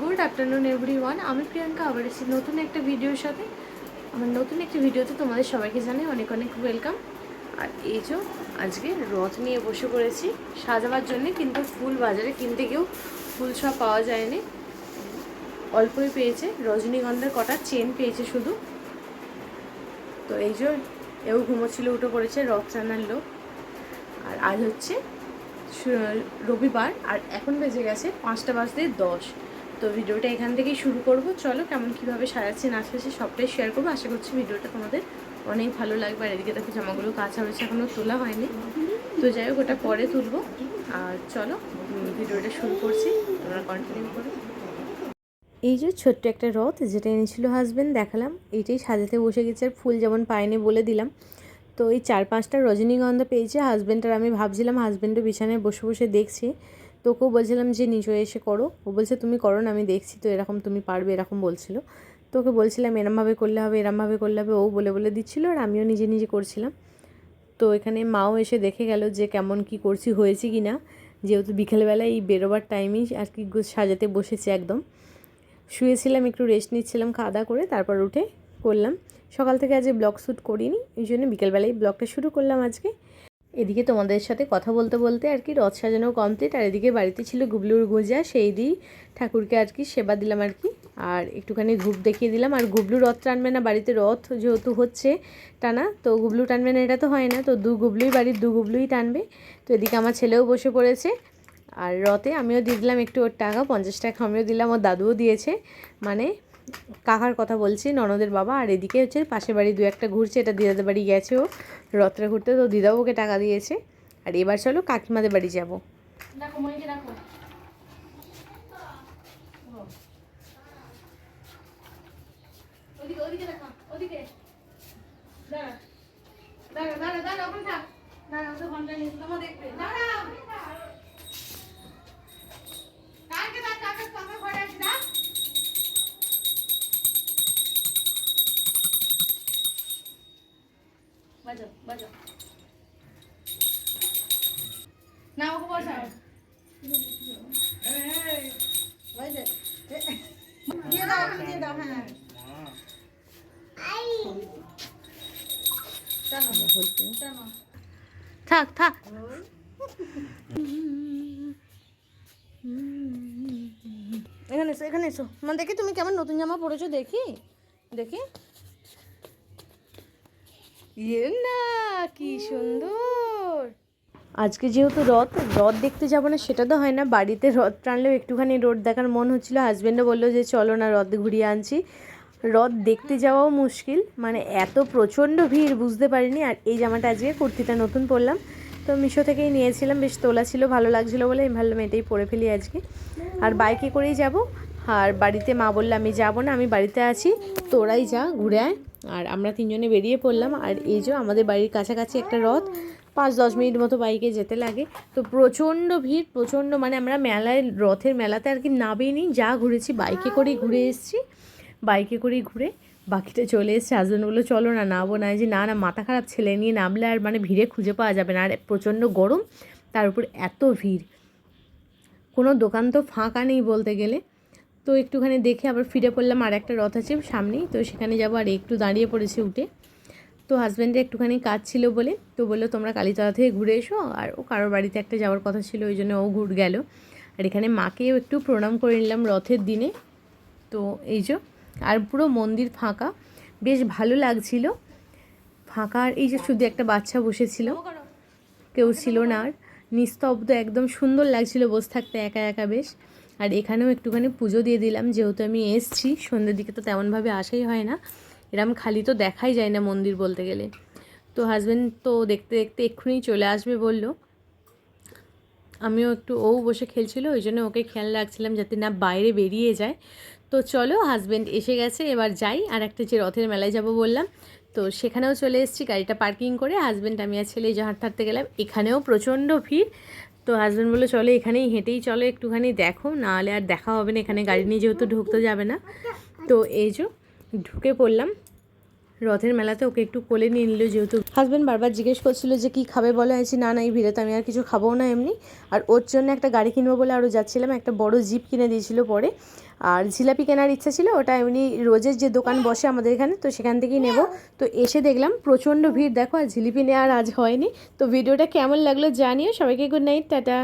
Good afternoon every one আমি প্রিয়াঙ্কা আবার এসেছি নতুন একটা ভিডিওর সাথে। আমার নতুন একটি ভিডিওতে তোমাদের সবাইকে জানাই অনেক অনেক ওয়েলকাম। আর এই যে আজকে রথ নিয়ে বসে পড়েছি, সাজাবার জন্যে কিন্তু ফুল বাজারে কিনতে গিয়েও ফুল সব পাওয়া যায়নি। অল্পই পেয়েছে, রজনীগন্ধার কটা চেন পেয়েছে শুধু। তো এই যে এও ঘুমোচ্ছিল, উঠে পড়েছে রথ টানার লোক। আর আজ হচ্ছে রবিবার, আর এখন বেজে গেছে পাঁচটা বাজতে দশ। তো ভিডিওটা এখান থেকেই শুরু করব। চলো কেমন কীভাবে সাজাচ্ছে, না সাজাচ্ছে সবটাই শেয়ার করব। আশা করছি ভিডিওটা তোমাদের অনেক ভালো লাগবে। আর এদিকে দেখো জামাগুলো কাঁচা হয়েছে এখনও তোলা হয়নি। তো যাই হোক, ওটা পরে তুলবো। আর চলো ভিডিওটা শুরু করছি। তোমরা কন্টিনিউ করো। এই যে ছোট্ট একটা রথ যেটা এনেছিল হাজবেন্ড দেখালাম। এইটাই সাজাতে বসে গেছে আর ফুল যেমন পায়নি বলে দিলাম। তো এই চার পাঁচটা রজনীগন্ধা পেয়েছে হাজব্যান্ড আর আমি ভাবছিলাম হাজব্যান্ডও বিছানায় বসে বসে দেখছি। তো ওকেও বলছিলাম যে নিচে এসে করো। ও বলছে, তুমি করো না, আমি দেখছি তো, এরকম তুমি পারবে, এরকম বলছিল। তো ওকে বলছিলাম, এরমভাবে করলে হবে, এরমভাবে করলে হবে। ও বলে বলে দিচ্ছিল, আর আমিও নিজে নিজে করছিলাম। তো এখানে মাও এসে দেখে গেল যে কেমন কি করছি, হয়েছে কি না। যেহেতু বিকেলবেলায় এই বেরোবার টাইমেই আর কি সাজাতে বসেছে একদম। শুয়েছিলাম, একটু রেস্ট নিচ্ছিলাম খাওয়া দাওয়া করে, তারপর উঠে করলাম সকাল থেকে আজকে ব্লগ শ্যুট করিনি, এই জন্য বিকেলবেলায় ব্লগটা শুরু করলাম আজকে। এদিকে তোমাদের সাথে কথা বলতে বলতে আর কি রথ সাজানো কমপ্লিট আর এদিকে বাড়িতে ছিল গুবলুর গোজা, সেই দিয়েই ঠাকুরকে আর কি সেবা দিলাম আর কি। আর একটুখানি ধূপ দেখিয়ে দিলাম। আর গুবলু রথ টানবে না, বাড়িতে রথ যেহেতু হচ্ছে টানা, তো গুবলু টানবে না, এটা তো হয় না। তো দু গুবলুই বাড়ির দু গুবলুই টানবে। তো এদিকে আমার ছেলেও বসে পড়েছে। আর রথে আমিও দিয়ে দিলাম একটু ওর টাকা, পঞ্চাশ টাকা আমিও দিলাম, ওর দাদুও দিয়েছে। মানে কাকার কথা বলছি, ননদের বাবা, আর এদিকে হচ্ছে পাশের বাড়ি দু একটা ঘুরছে, এটা দিদাদের বাড়ি গেছে ও রথটা ঘুরতে, তো দিদাও ওকে টাকা দিয়েছে। আর এবার চলো কাকিমাদের বাড়ি যাব। দাঁড়া দাঁড়া দাঁড়া দাঁড়া দাঁড়া দেখবে। দাঁড়াও। বাজাও বাজাও। না ওকে বসাও দিয়ে দাও দিয়ে দাও হ্যাঁ টানো। থাক থাক। এখানে এসো এখানে এসো। মানে দেখি তুমি কেমন নতুন জামা পরেছো দেখি দেখি। ইয়ে না কি সুন্দর। আজকে যেহেতু রথ রথ দেখতে যাব না সেটা তো হয় না। বাড়িতে রথ টানলেও একটুখানি রোড দেখার মন হচ্ছিল। হাজব্যান্ডও বলল যে চলো না রথ ঘুরিয়ে আনছি। রথ দেখতে যাওয়াও মুশকিল। মানে এত প্রচণ্ড ভিড় বুঝতে পারিনি। আর এই জামাটা আজকে কুর্তিটা নতুন পরলাম। তো মিশো থেকেই নিয়েছিলাম। বেশ তোলা ছিল ভালো লাগছিল বলে আমি ভাবলাম এটাই পরে ফেলি আজকে। আর বাইকে করেই যাব। আর বাড়িতে মা বলল আমি যাব না আমি বাড়িতে আছি। তোরাই যা ঘুরে আয়। আর আমরা তিনজনে বেরিয়ে পড়লাম। আর এই যে আমাদের বাড়ির কাছাকাছি একটা রথ, পাঁচ দশ মিনিট মতো বাইকে যেতে লাগে। তো প্রচণ্ড ভিড়, প্রচণ্ড মানে আমরা মেলায়, রথের মেলাতে আর কি নামিনি যা ঘুরেছি, বাইকে করেই ঘুরে এসেছি। বাইকে করেই ঘুরে বাকিটা চলে এসছে। হাজব্যান্ড বলল, চলো না, নামবো না। যে, না না, মাথা খারাপ, ছেলে নিয়ে নামলে আর মানে ভিড়ে খুঁজে পাওয়া যাবে না। আর প্রচণ্ড গরম, তার উপর এত ভিড়। কোনো দোকান তো ফাঁকা নেই বলতে গেলে। তো একটুখানি দেখে আবার ফিরে পড়লাম আর একটা রথ আছে সামনেই। তো সেখানে যাব আর একটু দাঁড়িয়ে পড়েছে উঠে। তো হাজব্যান্ডের একটুখানি কাজ ছিল বলে তো বলল, তোমরা কালীতলা থেকে ঘুরে এসো। আর ও কারোর বাড়িতে একটা যাওয়ার কথা ছিল, ওই জন্য ও ঘুর গেল। আর এখানে মাকেও একটু প্রণাম করে নিলাম রথের দিনে। তো এই যে, আর পুরো মন্দির ফাঁকা। বেশ ভালো লাগছিল। ফাঁকা আর এই যে শুধু একটা বাচ্চা বসেছিল। কেউ ছিল না আর। নিস্তব্ধ, একদম সুন্দর লাগছিল বসে থাকতে একা একা বেশ। আর এখানেও একটুখানি পুজো দিয়ে দিলাম, যেহেতু আমি এসছি, সন্ধ্যের দিকে তো তেমনভাবে আসাই হয় না। এরম খালি তো দেখাই যায় না মন্দির বলতে গেলে। তো হাজব্যান্ড তো দেখতে দেখতে এক্ষুনি চলে আসবে বলল। আমিও একটু, ও বসে খেলছিল, ওই জন্য ওকে খেয়াল রাখছিলাম যাতে না বাইরে বেরিয়ে যায়। তো চলো হাজব্যান্ড এসে গেছে, এবার যাই। আর একটা যে রথের মেলায় যাব বললাম, তো সেখানেও চলে এসেছি, গাড়িটা পার্কিং করে। হাজব্যান্ড আমি আর ছেলে জাহার থাকতে গেলাম, এখানেও প্রচণ্ড ভিড়। তো হাজব্যান্ড বলে চলো এখানেই হেঁটেই চলো, একটুখানি দেখো, নাহলে আর দেখা হবে না এখানে, গাড়ি নিয়ে যেহেতু ঢুকতে যাবে না। তো এই যে ঢুকে পড়লাম। রথের মেলাতে ওকে একটু কোলে নিয়ে নিল যেহেতু। হাজব্যান্ড বারবার জিজ্ঞেস করছিল যে কি খাবে? বলে আছি না না, এই ভিড়েতে আমি আর কিছু খাব না এমনি। আর ওর জন্য একটা গাড়ি কিনবো বলে আরও যাচ্ছিলাম, একটা বড় জিপ কিনে দিয়েছিল পরে। আর জিলাপি কেনার ইচ্ছা ছিল, ওটা এমনি রোজের যে দোকান বসে আমাদের এখানে, তো সেখান থেকেই নেব। তো এসে দেখলাম প্রচণ্ড ভিড়। দেখো, আর জিলিপি নেওয়ার আজ হয়নি। তো ভিডিওটা কেমন লাগল জানিও। সবাইকে গুড নাইট টাটা।